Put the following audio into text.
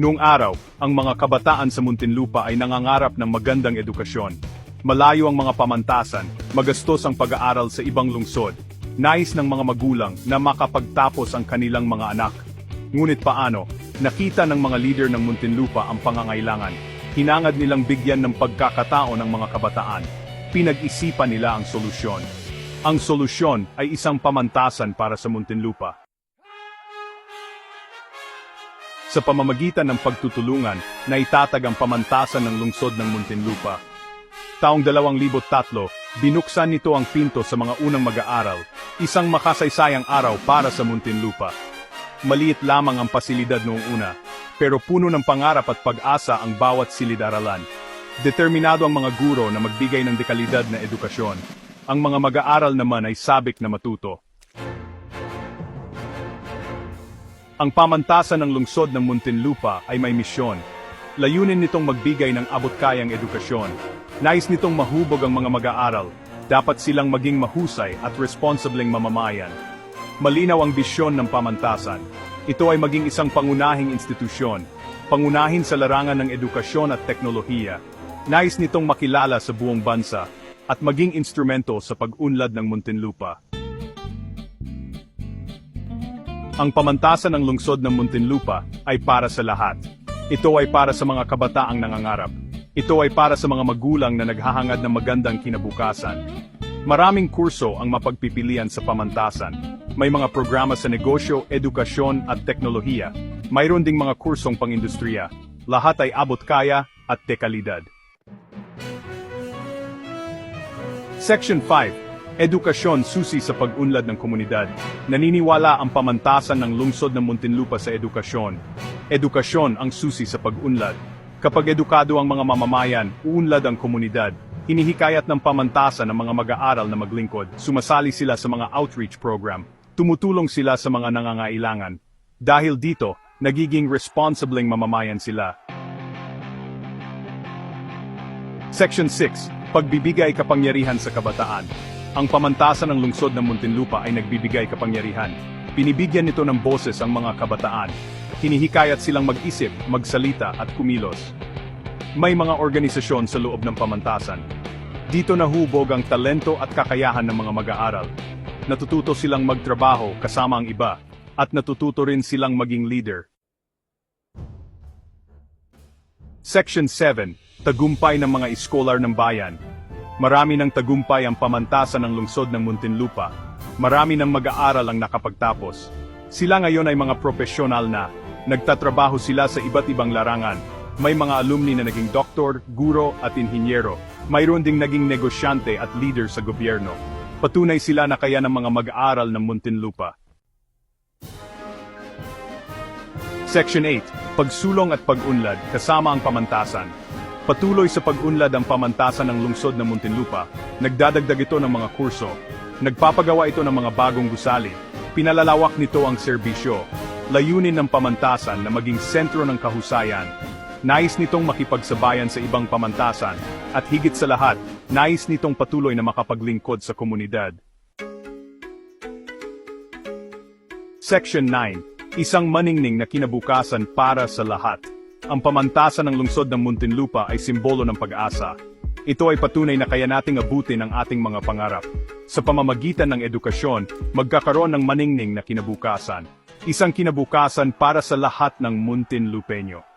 Noong araw, ang mga kabataan sa Muntinlupa ay nangangarap ng magandang edukasyon. Malayo ang mga pamantasan, magastos ang pag-aaral sa ibang lungsod. Nais ng mga magulang na makapagtapos ang kanilang mga anak. Ngunit paano, nakita ng mga leader ng Muntinlupa ang pangangailangan. Hinangad nilang bigyan ng pagkakataon ng mga kabataan. Pinag-isipan nila ang solusyon. Ang solusyon ay isang pamantasan para sa Muntinlupa. Sa pamamagitan ng pagtutulungan na itatag ang pamantasan ng lungsod ng Muntinlupa. Taong 2003, binuksan nito ang pinto sa mga unang mag-aaral, isang makasaysayang araw para sa Muntinlupa. Maliit lamang ang pasilidad noong una, pero puno ng pangarap at pag-asa ang bawat silid-aralan. Determinado ang mga guro na magbigay ng dekalidad na edukasyon. Ang mga mag-aaral naman ay sabik na matuto. Ang pamantasan ng lungsod ng Muntinlupa ay may misyon. Layunin nitong magbigay ng abot-kayang edukasyon. Nais nitong mahubog ang mga mag-aaral. Dapat silang maging mahusay at responsibleng mamamayan. Malinaw ang bisyon ng pamantasan. Ito ay maging isang pangunahing institusyon. Pangunahin sa larangan ng edukasyon at teknolohiya. Nais nitong makilala sa buong bansa at maging instrumento sa pag-unlad ng Muntinlupa. Ang pamantasan ng lungsod ng Muntinlupa ay para sa lahat. Ito ay para sa mga kabataang nangangarap. Ito ay para sa mga magulang na naghahangad ng magandang kinabukasan. Maraming kurso ang mapagpipilian sa pamantasan. May mga programa sa negosyo, edukasyon at teknolohiya. Mayroon ding mga kursong pangindustriya. Lahat ay abot kaya at dekalidad. Section 5 Edukasyon susi sa pag-unlad ng komunidad. Naniniwala ang pamantasan ng lungsod ng Muntinlupa sa edukasyon. Edukasyon ang susi sa pag-unlad. Kapag edukado ang mga mamamayan, uunlad ang komunidad. Hinihikayat ng pamantasan ng mga mag-aaral na maglingkod. Sumasali sila sa mga outreach program. Tumutulong sila sa mga nangangailangan. Dahil dito, nagiging responsibleng mamamayan sila. Section 6. Pagbibigay kapangyarihan sa kabataan. Ang pamantasan ng lungsod ng Muntinlupa ay nagbibigay kapangyarihan. Pinibigyan nito ng boses ang mga kabataan. Hinihikayat silang mag-isip, magsalita at kumilos. May mga organisasyon sa loob ng pamantasan. Dito nahubog ang talento at kakayahan ng mga mag-aaral. Natututo silang magtrabaho kasama ang iba, at natututo rin silang maging leader. Section 7. Tagumpay ng mga iskolar ng bayan. Marami ng tagumpay ang pamantasan ng lungsod ng Muntinlupa. Marami ng mag-aaral ang nakapagtapos. Sila ngayon ay mga profesional na. Nagtatrabaho sila sa iba't ibang larangan. May mga alumni na naging doktor, guro at inhinyero. Mayroon ding naging negosyante at leader sa gobyerno. Patunay sila na kaya ng mga mag-aaral ng Muntinlupa. Section 8. Pagsulong at pag-unlad kasama ang pamantasan. Patuloy sa pag-unlad ang pamantasan ng lungsod ng Muntinlupa. Nagdadagdag ito ng mga kurso. Nagpapagawa ito ng mga bagong gusali. Pinalalawak nito ang serbisyo. Layunin ng pamantasan na maging sentro ng kahusayan. Nais nitong makipagsabayan sa ibang pamantasan. At higit sa lahat, nais nitong patuloy na makapaglingkod sa komunidad. Section 9. Isang maningning na kinabukasan para sa lahat. Ang pamantasan ng lungsod ng Muntinlupa ay simbolo ng pag-asa. Ito ay patunay na kaya nating abutin ang ating mga pangarap. Sa pamamagitan ng edukasyon, magkakaroon ng maningning na kinabukasan. Isang kinabukasan para sa lahat ng Muntinlupeño.